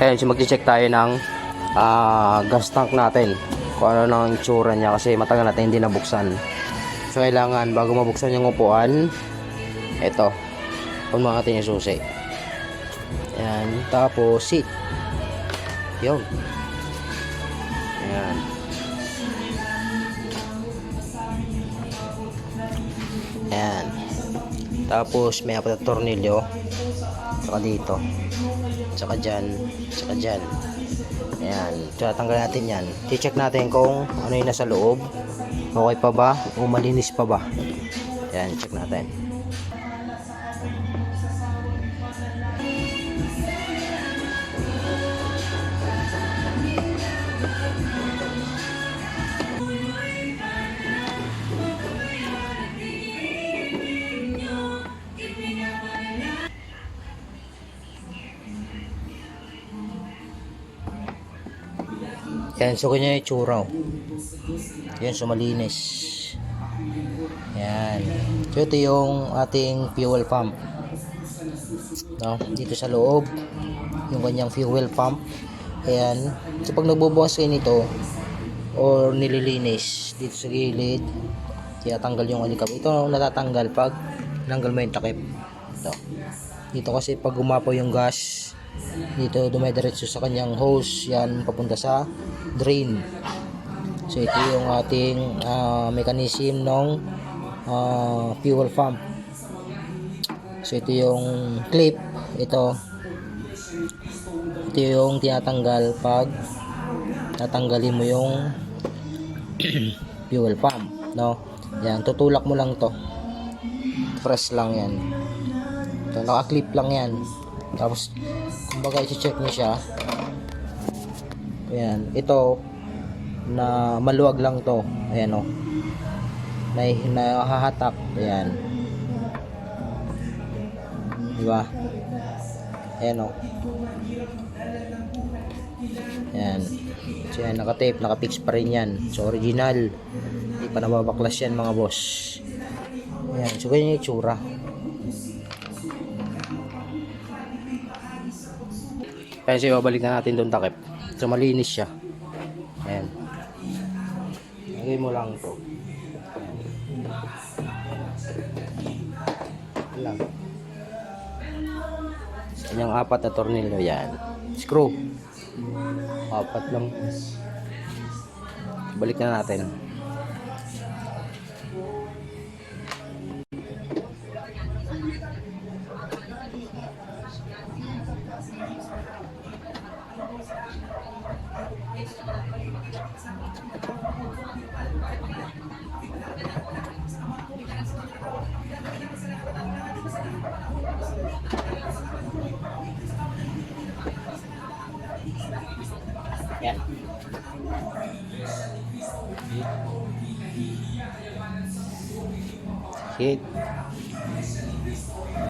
Ayan, so mag-check tayo ng ah, gas tank natin. Kung ano nang itsura niya kasi matagal natin hindi nabuksan. So kailangan bago mabuksan yung upuan, ito, kung mga natin yung susi. Ayan, tapos seat. Yun. Ayan. Ayan. Tapos may apat na tornilyo. Saka dito. Saka dyan. Saka dyan. Ayan. Tatanggal natin yan. I-check natin kung ano yung nasa loob. Okay pa ba? O malinis pa ba? Ayan. Check natin. Yan, so ganyan yung itsura. oh. Yan, so malinis. Yan. So ito yung ating fuel pump. No, dito sa loob, yung kanyang fuel pump. Ayan. So pag nagbubukas kayo nito, or nililinis dito sa gilid, tinatanggal yung alikab. Ito natatanggal pag nanggal mo yung takip. Ito. Dito kasi pag gumapo yung gas, dito dumediretso sa kanyang hose, yan papunta sa drain. So ito yung ating ah, mechanism ng ah, fuel pump. So ito yung clip, ito ito yung tinatanggal pag tatanggalin mo yung fuel pump, no? Yan, tutulak mo lang to. Press lang yan. Ito, naka-clip lang yan. Tapos, kumbaga i-check mo siya. Ayan, ito na maluwag lang to. Ayan o. May nahahatak. Ayan. Diba? Ayan o. Ayan. So yan, naka-tape, naka-fix pa rin yan. So original. Hindi pa nababaklas yan mga boss. Ayan, so ganyan yung itsura. Kaya siya babalik na natin doon takip. So malinis siya. Ayan. Lagay mo lang to. Ayan lang. Sa kanyang apat na tornilyo yan. Screw. Apat lang. Balik na natin. Yan. Hit.